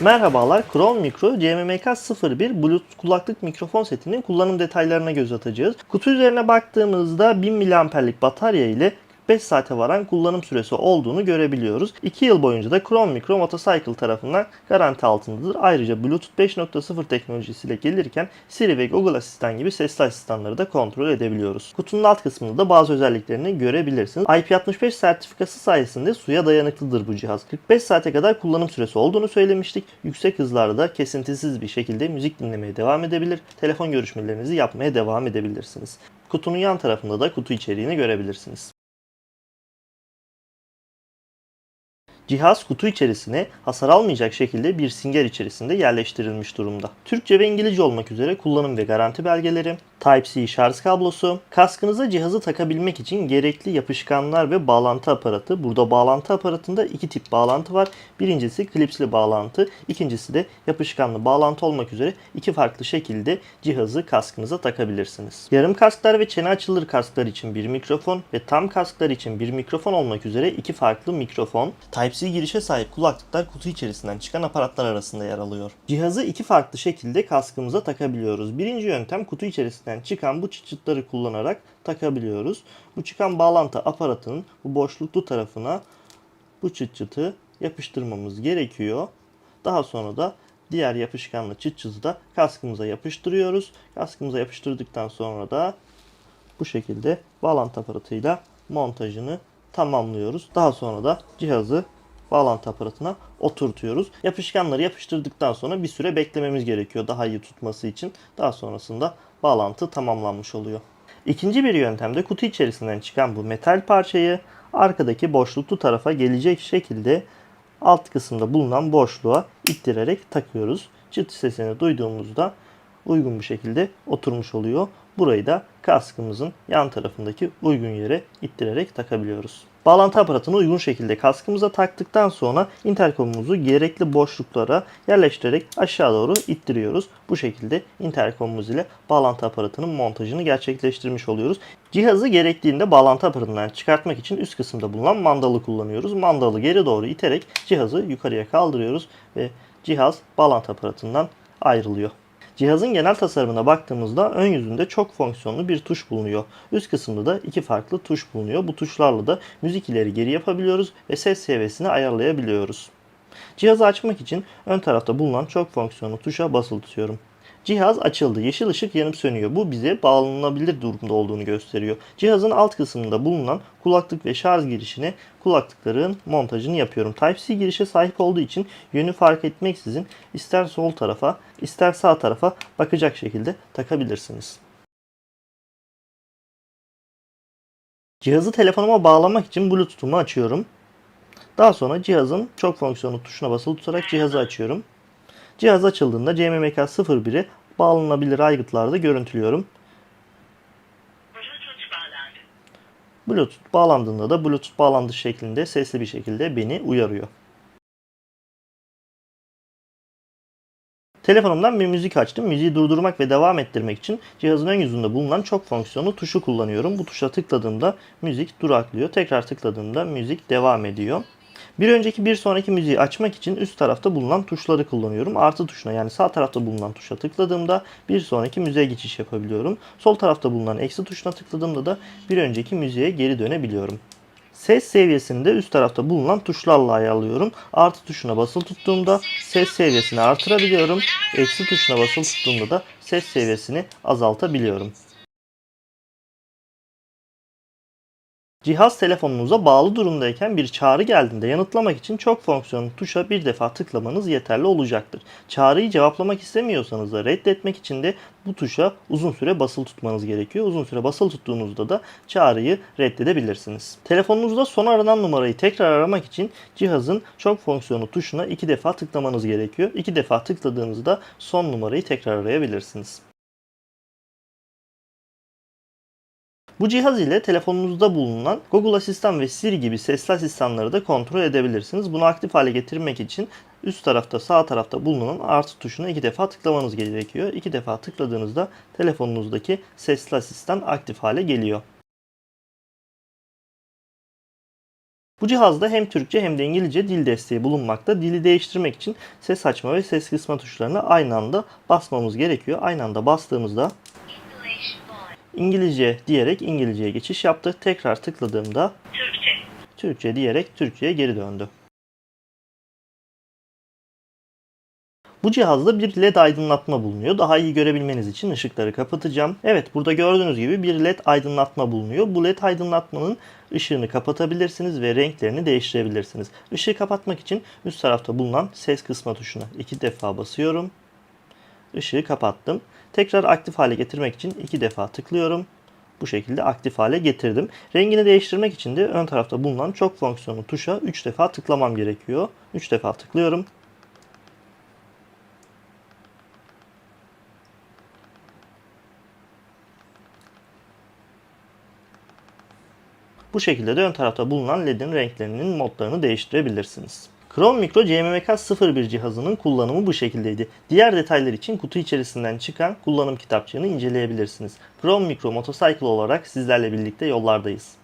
Merhabalar, Crown Micro CMMK 01 Bluetooth kulaklık mikrofon setinin kullanım detaylarına göz atacağız. Kutu üzerine baktığımızda 1000 mAh'lik batarya ile 45 saate varan kullanım süresi olduğunu görebiliyoruz. 2 yıl boyunca da Crown Micro Motorcycle tarafından garanti altındadır. Ayrıca Bluetooth 5.0 teknolojisiyle gelirken Siri ve Google Asistan gibi sesli asistanları da kontrol edebiliyoruz. Kutunun alt kısmında da bazı özelliklerini görebilirsiniz. IP65 sertifikası sayesinde suya dayanıklıdır bu cihaz. 45 saate kadar kullanım süresi olduğunu söylemiştik. Yüksek hızlarda kesintisiz bir şekilde müzik dinlemeye devam edebilir. Telefon görüşmelerinizi yapmaya devam edebilirsiniz. Kutunun yan tarafında da kutu içeriğini görebilirsiniz. Cihaz kutu içerisine hasar almayacak şekilde bir singer içerisinde yerleştirilmiş durumda. Türkçe ve İngilizce olmak üzere kullanım ve garanti belgeleri, Type-C şarj kablosu, kaskınıza cihazı takabilmek için gerekli yapışkanlar ve bağlantı aparatı. Burada bağlantı aparatında iki tip bağlantı var. Birincisi klipsli bağlantı, ikincisi de yapışkanlı bağlantı olmak üzere iki farklı şekilde cihazı kaskınıza takabilirsiniz. Yarım kasklar ve çene açılır kasklar için bir mikrofon ve tam kasklar için bir mikrofon olmak üzere iki farklı mikrofon. Type-C girişe sahip kulaklıklar kutu içerisinden çıkan aparatlar arasında yer alıyor. Cihazı iki farklı şekilde kaskımıza takabiliyoruz. Birinci yöntem kutu içerisinden çıkan bu çıt çıtları kullanarak takabiliyoruz. Bu çıkan bağlantı aparatının bu boşluklu tarafına bu çıt çıtı yapıştırmamız gerekiyor. Daha sonra da diğer yapışkanlı çıt çıtı da kaskımıza yapıştırıyoruz. Kaskımıza yapıştırdıktan sonra da bu şekilde bağlantı aparatıyla montajını tamamlıyoruz. Daha sonra da cihazı bağlantı aparatına oturtuyoruz. Yapışkanları yapıştırdıktan sonra bir süre beklememiz gerekiyor daha iyi tutması için. Daha sonrasında bağlantı tamamlanmış oluyor. İkinci bir yöntemde kutu içerisinden çıkan bu metal parçayı arkadaki boşluklu tarafa gelecek şekilde alt kısımda bulunan boşluğa ittirerek takıyoruz. Çıt sesini duyduğumuzda uygun bir şekilde oturmuş oluyor. Burayı da kaskımızın yan tarafındaki uygun yere ittirerek takabiliyoruz. Bağlantı aparatını uygun şekilde kaskımıza taktıktan sonra interkomumuzu gerekli boşluklara yerleştirerek aşağı doğru ittiriyoruz. Bu şekilde interkomumuz ile bağlantı aparatının montajını gerçekleştirmiş oluyoruz. Cihazı gerektiğinde bağlantı aparatından çıkartmak için üst kısımda bulunan mandalı kullanıyoruz. Mandalı geri doğru iterek cihazı yukarıya kaldırıyoruz ve cihaz bağlantı aparatından ayrılıyor. Cihazın genel tasarımına baktığımızda ön yüzünde çok fonksiyonlu bir tuş bulunuyor. Üst kısımda da iki farklı tuş bulunuyor. Bu tuşlarla da müzik ileri geri yapabiliyoruz ve ses seviyesini ayarlayabiliyoruz. Cihazı açmak için ön tarafta bulunan çok fonksiyonlu tuşa basılı tutuyorum. Cihaz açıldı. Yeşil ışık yanıp sönüyor. Bu bize bağlanılabilir durumda olduğunu gösteriyor. Cihazın alt kısmında bulunan kulaklık ve şarj girişine kulaklıkların montajını yapıyorum. Type-C girişe sahip olduğu için yönü fark etmeksizin ister sol tarafa ister sağ tarafa bakacak şekilde takabilirsiniz. Cihazı telefonuma bağlamak için Bluetooth'umu açıyorum. Daha sonra cihazın çok fonksiyonlu tuşuna basılı tutarak cihazı açıyorum. Cihaz açıldığında CMMK 01'i bağlanabilir aygıtlarda görüntülüyorum. Bluetooth bağlandı. Bluetooth bağlandığında da Bluetooth bağlandı şeklinde sesli bir şekilde beni uyarıyor. Telefonumdan bir müzik açtım. Müziği durdurmak ve devam ettirmek için cihazın ön yüzünde bulunan çok fonksiyonlu tuşu kullanıyorum. Bu tuşa tıkladığımda müzik duraklıyor. Tekrar tıkladığımda müzik devam ediyor. Bir önceki bir sonraki müziği açmak için üst tarafta bulunan tuşları kullanıyorum. Artı tuşuna yani sağ tarafta bulunan tuşa tıkladığımda bir sonraki müziğe geçiş yapabiliyorum. Sol tarafta bulunan eksi tuşuna tıkladığımda da bir önceki müziğe geri dönebiliyorum. Ses seviyesini de üst tarafta bulunan tuşlarla ayarlıyorum. Artı tuşuna basılı tuttuğumda ses seviyesini artırabiliyorum. Eksi tuşuna basılı tuttuğumda da ses seviyesini azaltabiliyorum. Cihaz telefonunuza bağlı durumdayken bir çağrı geldiğinde yanıtlamak için çok fonksiyonlu tuşa bir defa tıklamanız yeterli olacaktır. Çağrıyı cevaplamak istemiyorsanız da reddetmek için de bu tuşa uzun süre basılı tutmanız gerekiyor. Uzun süre basılı tuttuğunuzda da çağrıyı reddedebilirsiniz. Telefonunuzda son aranan numarayı tekrar aramak için cihazın çok fonksiyonlu tuşuna iki defa tıklamanız gerekiyor. İki defa tıkladığınızda son numarayı tekrar arayabilirsiniz. Bu cihaz ile telefonunuzda bulunan Google Asistan ve Siri gibi sesli asistanları da kontrol edebilirsiniz. Bunu aktif hale getirmek için üst tarafta sağ tarafta bulunan artı tuşuna iki defa tıklamanız gerekiyor. İki defa tıkladığınızda telefonunuzdaki sesli asistan aktif hale geliyor. Bu cihazda hem Türkçe hem de İngilizce dil desteği bulunmakta. Dili değiştirmek için ses açma ve ses kısma tuşlarına aynı anda basmamız gerekiyor. Aynı anda bastığımızda. İngilizce diyerek İngilizceye geçiş yaptı. Tekrar tıkladığımda Türkçe. Türkçe diyerek Türkçe'ye geri döndü. Bu cihazda bir led aydınlatma bulunuyor. Daha iyi görebilmeniz için ışıkları kapatacağım. Evet burada gördüğünüz gibi bir led aydınlatma bulunuyor. Bu led aydınlatmanın ışığını kapatabilirsiniz ve renklerini değiştirebilirsiniz. Işığı kapatmak için üst tarafta bulunan ses kısma tuşuna iki defa basıyorum. Işığı kapattım. Tekrar aktif hale getirmek için iki defa tıklıyorum. Bu şekilde aktif hale getirdim. Rengini değiştirmek için de ön tarafta bulunan çok fonksiyonlu tuşa 3 defa tıklamam gerekiyor. 3 defa tıklıyorum. Bu şekilde de ön tarafta bulunan LED'in renklerinin modlarını değiştirebilirsiniz. Chrome Micro CMMK 01 cihazının kullanımı bu şekildeydi. Diğer detaylar için kutu içerisinden çıkan kullanım kitapçığını inceleyebilirsiniz. Chrome Micro Motorcycle olarak sizlerle birlikte yollardayız.